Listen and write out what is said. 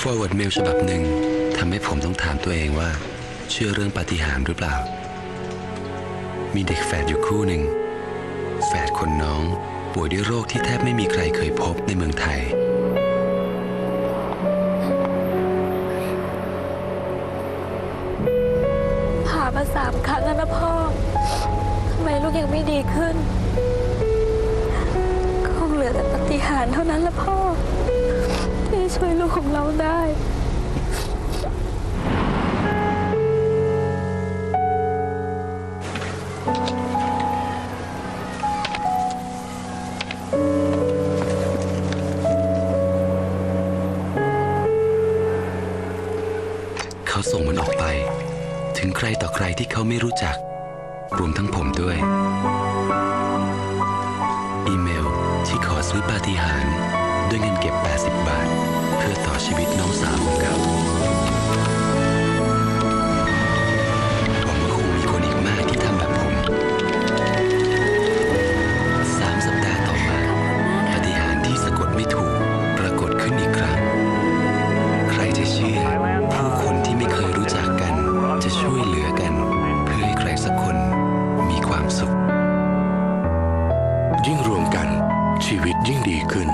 forward mail ฉบับหนึ่งทำให้ผมต้องถามตัวเองว่า เชื่อเรื่องปาฏิหาริย์หรือเปล่า มีเด็กแฝดอยู่คู่หนึ่ง แฝดคนน้องป่วยด้วยโรคที่แทบไม่มีใครเคยพบในเมืองไทย ผ่ามาสามครั้งแล้วนะพ่อ ทำไมลูกยังไม่ดีขึ้น คงเหลือแต่ปฏิหารเท่านั้นละพ่อ ที่ช่วยลูกของเราได้ขาส่งมันออกไป ถึงใครต่อใครที่เขาไม่รู้จัก รวมทั้งผมด้วย อีเมลที่ขอซื้อปาฏิหาริย์ด้วยเงินเก็บ 80 บาท ช่วยเหลือกัน เพื่อให้ใครสักคนมีความสุข ยิ่งรวมกันชีวิตยิ่งดีขึ้น